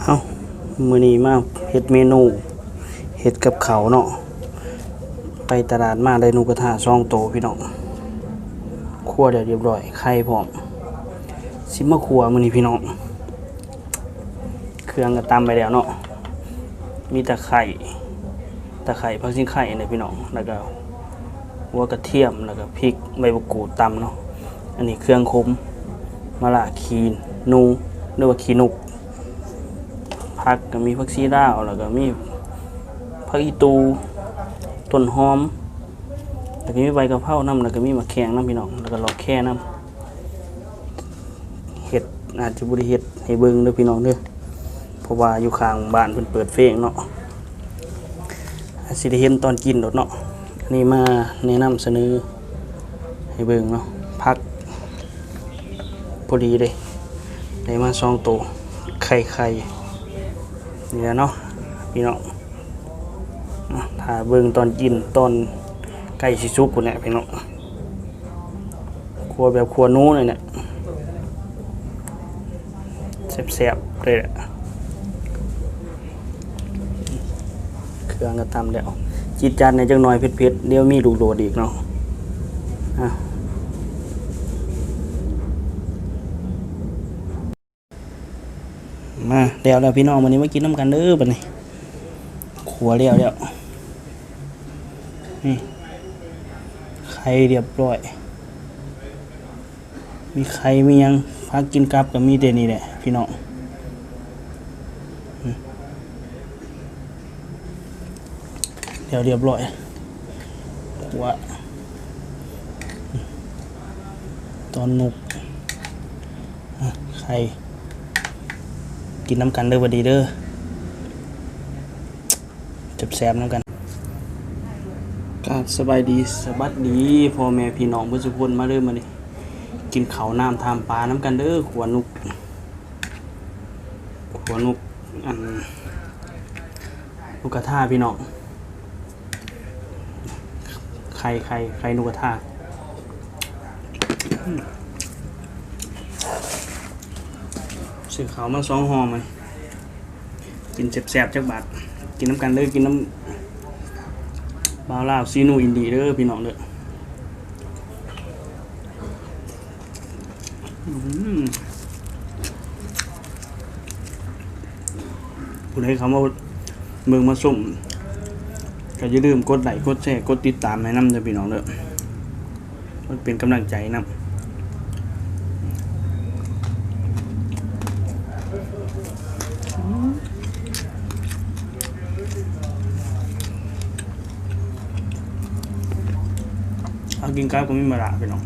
เอามือนี้มาเฮ็ดเมนูเฮ็ดกับเขาเนาะไปตลาดมาได้นูกระทะซองโตพี่น้องคั่วเดี๋ยวเรียบร้อยไข่พร้อมสิมาคั่วมือนี้พี่น้องเครื่องก็ตำไปแล้วเนาะมีตะไคร่ตะไคร่ผักชีไข่เนี่ยพี่น้องแล้วก็หัวกระเทียมแล้วก็พริกใบมะกรูดตำเนาะอันนี้เครื่องคุ้มมะละขีนนูหรือว่าขีนุก ผักก็มีผักชีดาวแล้วก็มีผักอีตูต้นหอมแล้วก็มีใบกะเพราน้ำแล้วก็มีมะแขงน้ำพี่น้องแล้วก็รอแค่น้ำเห็ดอาจจะบริเห็ดให้เบิ่งเด้อพี่น้องเด้อเพราะว่าอยู่ข้างบ้านเพิ่นเปิดเฟงเนาะอาจสิได้เห็นตอนกินโดดเนาะนนี้มาแนะนำเสนอให้เบิ่งเนาะผักพอดีเลยได้มาสองตัวไข่ไข่ นี่แหละเนาะพี่น้องอะถ้าเบิ่งตอนกินตอนใกล้สิสุกพุ่นเนี่ยพี่น้องครัวแบบครัวนู้นเลยเนี่ยแซ่บๆเลยแหละเครื่องก็ทำแล้วจิตจัดในจังหน่อยเผ็ดๆเดี๋ยวมีลูกโดดอีกเนาะอะ มาเดี๋ยวแล้วพี่น้องวันนี้มากินน้ำกันเด้อบัดนี้ขัวเรียวแล้วนี่ไข่เรียบร้อย มีไข่มียังพักกินกับกับมีแต่นี่แหละพี่น้องเดี๋ยวเรียบร้อยขัวตอนนุกไข่ กินน้ำกันเด้อบัดดีเด้อจับแซมน้ำกันกาสบายดีสบัดดีพ่อแม่พี่น้องเพื่อนสุพลมาเด้อมาดิกินเขาน้ำทามปลาน้ำกันเด้อขวานุกขวานุกอันนุกกระทาพี่น้องไข่ไข่ไข่นุกกระทาอืม ซื้อขาวมาสองห่อไหมกินแซ่บๆจักบาทกินน้ำกันเด้อกินน้ำบาวลาวซีนูอินดีเด้อพี่น้องเด้ออืมผู้ใดเขามาเมืองมาส่งก็อย่าลืมกดไลค์กดแชร์กดติดตามให้ำเด้อพี่น้องเด้อมันเป็นกำลังใจนำ กินข้าวก็ไม่มาละพี่น้อง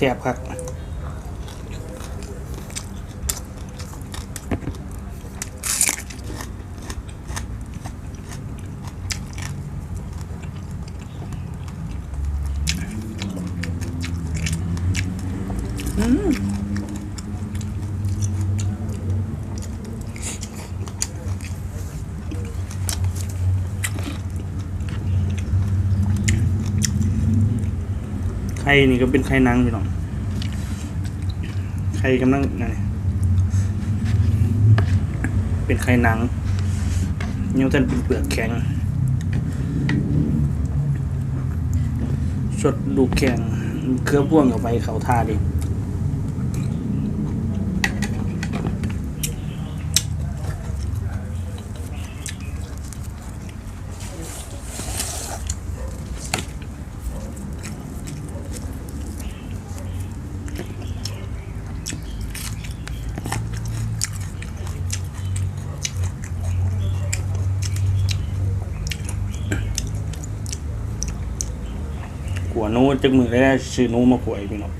เสียบครับ ข่นี่ก็เป็นไข่นังพี่น้องไข่กำลังนั่นนี่เป็นไข่นังยังท่านเป็นเปลือกแข็งสดดูกแข็งเครือพ่วงกับไปเขาท่าดิ ขัวนู้จักมือได้ซื้อนู้มาขัวให้พี่น้อง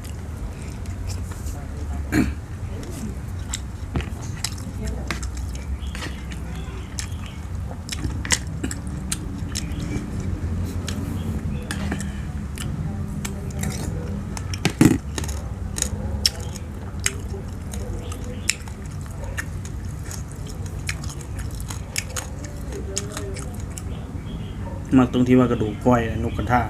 มักตรงที่ว่ากระดูกก้อยนกกระทา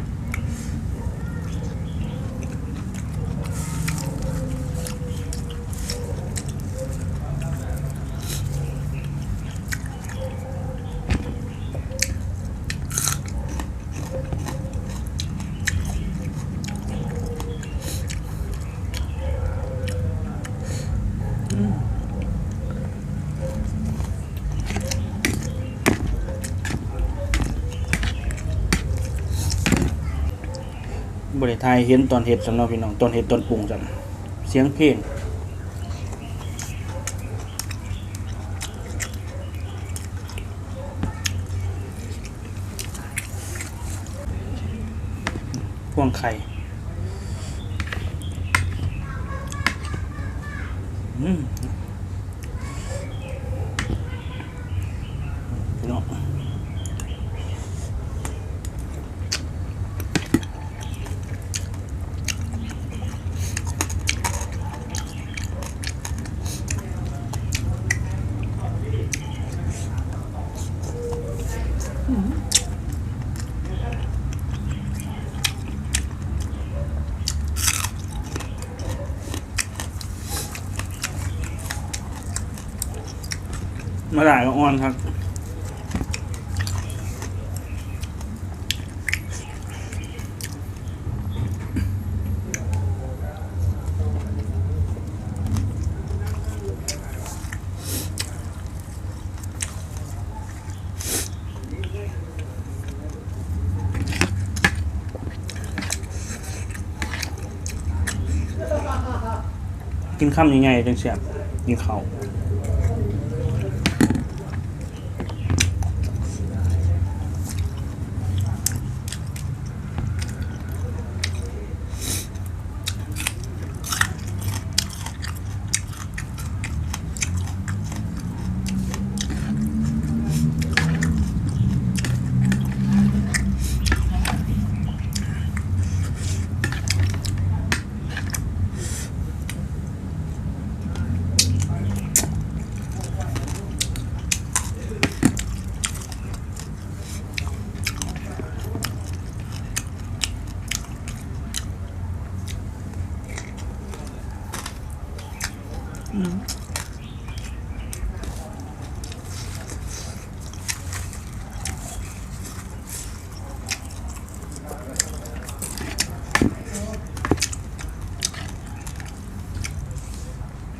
ริไทยเห็นตอนเห็ดสำหรับพี่น้องตอนเห็ดตอนปรุงจังเสียงเพลงพวงไข่อืม มาได้ก็อ่อนครับ กินข้ามยังไงจังเสียบกินเขา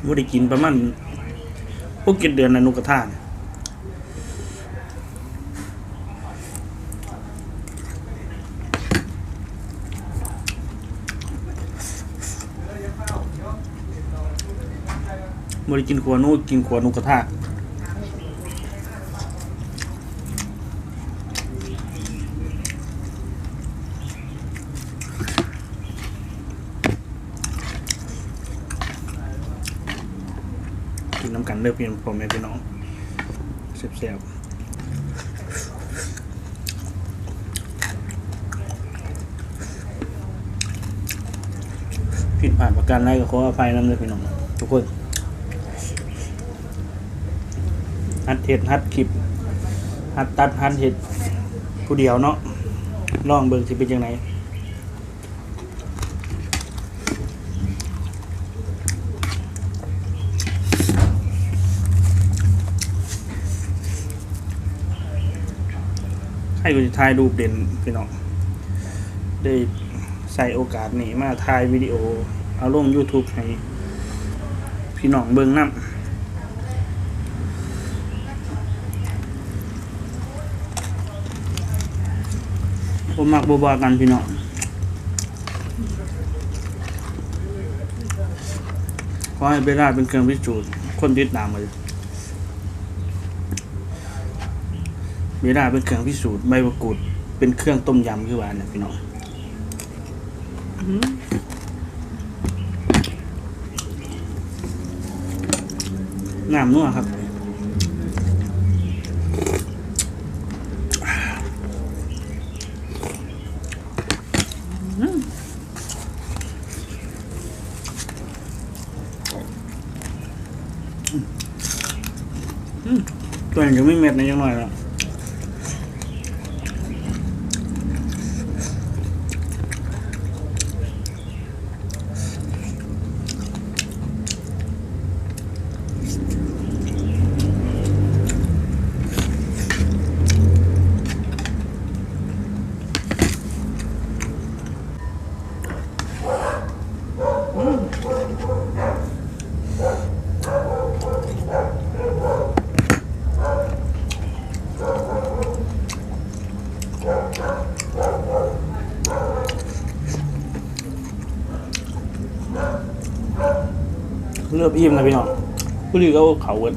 ว่าได้กินประมาณพวกกินเดือนนะนุกกระทาเนี่ยบ่ได้กินขัวนูกินขัวนุกกระทา น้ำกันเด้อพี่พ่อแม่พี่น้องแซ่บผิดผ่านประการใดก็ขออภัยน้ำเลยพี่น้องทุกคนฮัดเห็ดฮัดคลิปฮัดตัดฮัดเห็ดผู้เดียวเนาะลองเบิ่งสิเป็นยังไง ให้กูจะถ่ายรูปเด่นพี่น้องได้ใส่โอกาสนี้มาถ่ายวิดีโอเอาลง YouTube ให้พี่น้องเบิ่งน้ำผมมักบบากันพี่น้องขอให้เบล่าเป็นเครื่องพิสูจน์คนติดตามเลย เบลล่าเป็นเครื่องพิสูจน์ใบมะกรูดเป็นเครื่องต้มยำคือว่าเนี่ยพี่น้องน้ำนัวครับตัวเองจะไม่เม็ดนะยังหน่อยแล้ว เริ่มอิ่มแล้วพี่น้องผู้ดีก็เขาเวิร์ด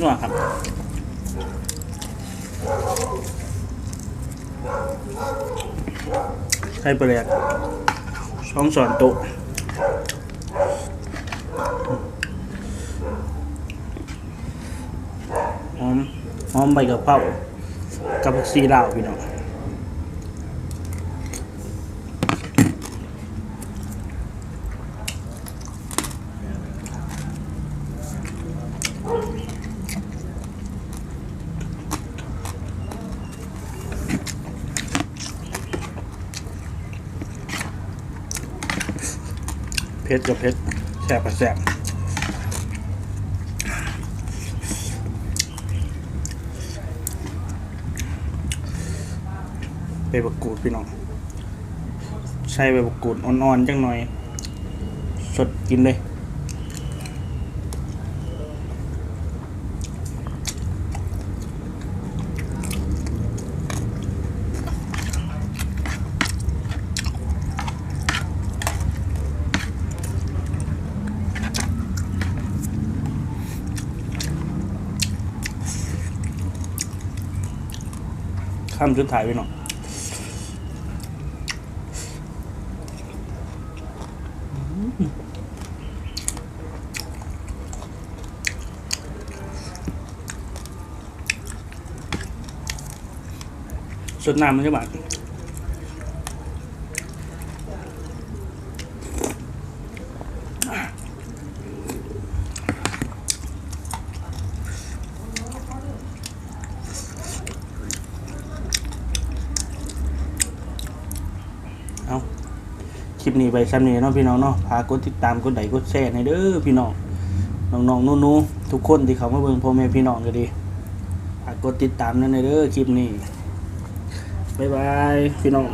นัวครับไข่ปลาแดกช่องสอนโต๊ะหอมหอมใบกะเพรากับผักซีดาวพี่น้อง เผ็ดกับเผ็ดแสบกับแสบใบบักกูดพี่น้อง ใช้ใบบักกูดอ่อนๆจังหน่อย สดกินเลย ข้ามจุดถ่ายไปหน่อยสดน้ำมันจะบาดเอาคลิป นี้ไปซ้ำนี้เนาะพี่น้องเนาะพากดติดตามกดไลค์กดแชร์ให้เด้อพี่น้องน้องๆนู้นๆทุกคนที่เขามาเบิ่งพ่อแม่พี่น้องก็ดีฝากกดติดตามนั่นเด้อคลิปนี้บ๊ายบายพี่น้อง